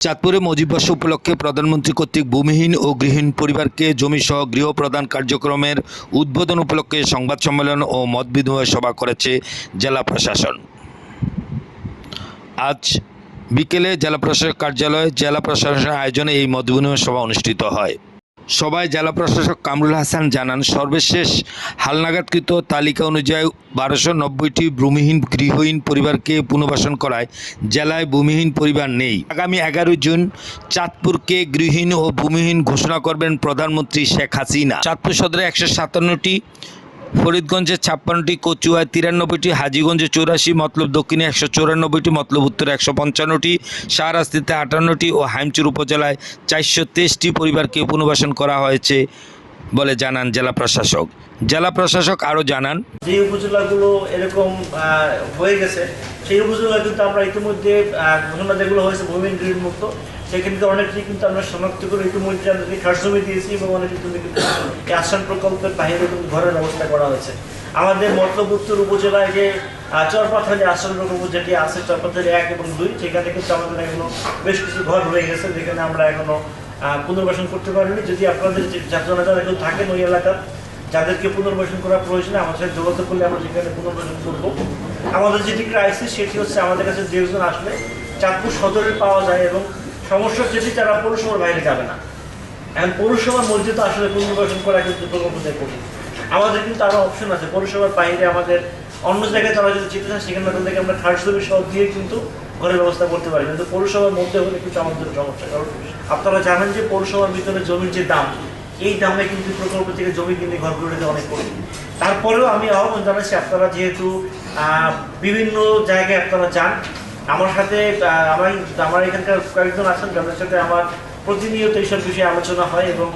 চাঁদপুরে মজিবাস উপলক্ষে প্রধানমন্ত্রী কর্তৃক ভূমিহীন ও গৃহীন পরিবারকে জমিসহ গৃহ প্রদান কার্যক্রমের উদ্বোধন উপলক্ষে সংবাদ সম্মেলন ও মত বিনিময় সভা করেছে জেলা প্রশাসন। আজ বিকেলে জেলা প্রশাসক কার্যালয়ে জেলা প্রশাসনের আয়োজনে এই মত বিনিময় সভা অনুষ্ঠিত হয়। সভায় জেলা প্রশাসক কামরুল হাসান জানান, সর্বশেষ হালনাগাদকৃত তালিকা অনুযায়ী বারোশো নব্বইটি ভূমিহীন গৃহহীন পরিবারকে পুনর্বাসন করায় জেলায় ভূমিহীন পরিবার নেই। আগামী এগারোই জুন চাঁদপুরকে গৃহহীন ও ভূমিহীন ঘোষণা করবেন প্রধানমন্ত্রী শেখ হাসিনা। চাঁদপুর সদরে একশো সাতান্নটি ফরিদগঞ্জে ছাপ্পান্নটি, কচুয়ায় তিরানব্বইটি, হাজিগঞ্জে চৌরাশি, মতলব দক্ষিণে একশো চৌরানব্বইটি, মতলব উত্তরে একশো পঞ্চান্নটি, শাহরাস্তিতে আটান্নটি ও হাইমচুর উপজেলায় চারশো তেইশটি পরিবারকে পুনর্বাসন করা হয়েছে। বলে জানান জেলা প্রশাসক। জেলা প্রশাসক আরও জানান, যে উপজেলাগুলো এরকম হয়ে গেছে, সেই উপজেলা কিন্তু আমরা ইতিমধ্যে ঘোষণা যেগুলো হয়েছে গ্রিড মুক্ত সেখানে অনেকটি কিন্তু আমরা শনাক্ত করে ইতিমধ্যে আমাদেরকে খাসজমি দিয়েছি এবং অনেক কিন্তু আশ্রম প্রকল্পের বাইরে কিন্তু ঘরের ব্যবস্থা করা হয়েছে। আমাদের মতলব উত্তর উপজেলায় যে চরপাথালি আশ্রম প্রকল্প যেটি আছে, চরপাথালি এক এবং দুই, সেখানে কিন্তু আমাদের এখনও বেশ কিছু ঘর রয়ে গেছে, যেখানে আমরা এখনও পুনর্বাসন করতে পারিনি যদি আপনাদের যারা যারা কেউ থাকেন ওই এলাকার, যাদেরকে পুনর্বাসন করা প্রয়োজন আমার সাথে যোগাযোগ করলে আমরা সেখানে পুনর্বাসন করব। আমাদের যেটি ক্রাইসিস সেটি হচ্ছে আমাদের কাছে দীর্ঘজন আসলে চাঁদপুর সদরে পাওয়া যায় এবং সমস্যা যেটি তারা পৌরসভার বাইরে যাবে না। এখন পৌরসভার তো আসলে পুনর্বাসন করা কিন্তু প্রকল্পতে কঠিন। আমাদের কিন্তু আরও অপশন আছে। পৌরসভার বাইরে আমাদের অন্য জায়গায় তারা যদি যেতে চান সেখানে তাদেরকে আমরা থার্ড সার্ভিস সব দিয়ে কিন্তু ঘরের ব্যবস্থা করতে পারি। কিন্তু পৌরসভার মধ্যে হলে কিন্তু আমাদের সমস্যা। কারণ আপনারা জানেন যে পৌরসভার ভিতরে জমির যে দাম, এই দামে কিন্তু প্রকল্প থেকে জমি কিনে ঘর করে অনেক কঠিন। তারপরেও আমি আহ্বান জানাচ্ছি আপনারা যেহেতু বিভিন্ন জায়গায় আপনারা যান, আমার সাথে আমার আমার এখানকার কয়েকজন আছেন, যাদের সাথে আমার প্রতিনিয়ত এইসব বিষয়ে আলোচনা হয় এবং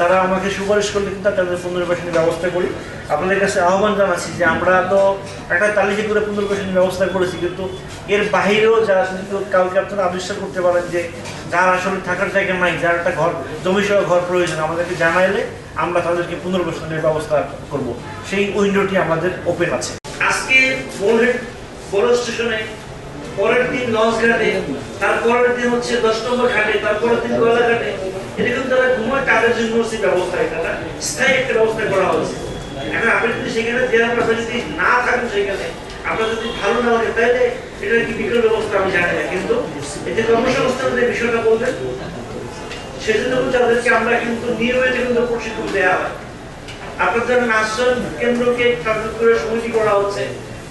তারা আমাকে সুপারিশ করলে কিন্তু তাদের পুনর্বাসনের ব্যবস্থা করি। আপনাদের কাছে আহ্বান জানাচ্ছি যে আমরা তো একটা তালিকা করে পুনর্বাসনের ব্যবস্থা করেছি, কিন্তু এর বাইরেও যারা কিন্তু কাউকে আপনারা আবিষ্কার করতে পারেন যে যার আসলে থাকার জায়গা নাই, যার একটা ঘর, জমি সহ ঘর প্রয়োজন, আমাদেরকে জানাইলে আমরা তাদেরকে পুনর্বাসনের ব্যবস্থা করব। সেই উইন্ডোটি আমাদের ওপেন আছে। আজকে বোলহেড স্টেশনে পরের দিন লঞ্চ ঘাটে, তারপরের দিন হচ্ছে দশ নম্বর ঘাটে, তারপরের দিন গোয়ালা ঘাটে। এরকম তারা ঘুমায় তাদের জন্য ব্যবস্থা এটা স্থায়ী একটা ব্যবস্থা করা হয়েছে। এখন আপনি যদি সেখানে দেওয়ার পর যদি না থাকেন সেখানে, আপনার যদি ভালো না লাগে তাহলে এটার কি বিকল্প ব্যবস্থা আমি জানি না, কিন্তু এতে কর্মসংস্থানের যে বিষয়টা বলবেন? সেজন্য তাদেরকে আমরা কিন্তু নিয়মিত কিন্তু প্রশিক্ষণ দেওয়া হয়। আপনাদের আশ্রম কেন্দ্রকে করে সমিতি করা হচ্ছে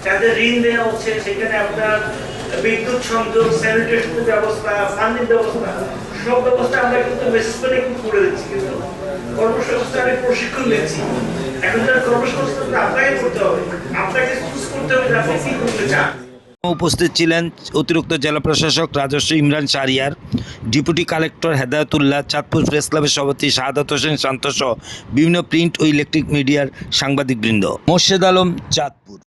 যাদের ঋণ দেওয়া হচ্ছে, সেখানে আপনার বিদ্যুৎ সংযোগ স্যানিটেশনের ব্যবস্থা পানির ব্যবস্থা। আমরা কিন্তু করে দিচ্ছি কিন্তু প্রশিক্ষণ দিচ্ছি এখন তার আপনাকে করতে হবে। আপনাকে চুজ করতে হবে আপনি কি করতে চান। উপস্থিত ছিলেন অতিরিক্ত জেলা প্রশাসক রাজস্ব Imran Shahriar deputy collector Hedayatullah, Chandpur press ক্লাবের সভাপতি শাহাদাত হোসেন শান্ত সহ বিভিন্ন প্রিন্ট ও ইলেকট্রিক মিডিয়ার সাংবাদিকবৃন্দ। মোর্শেদ আলম, চাঁদপুর।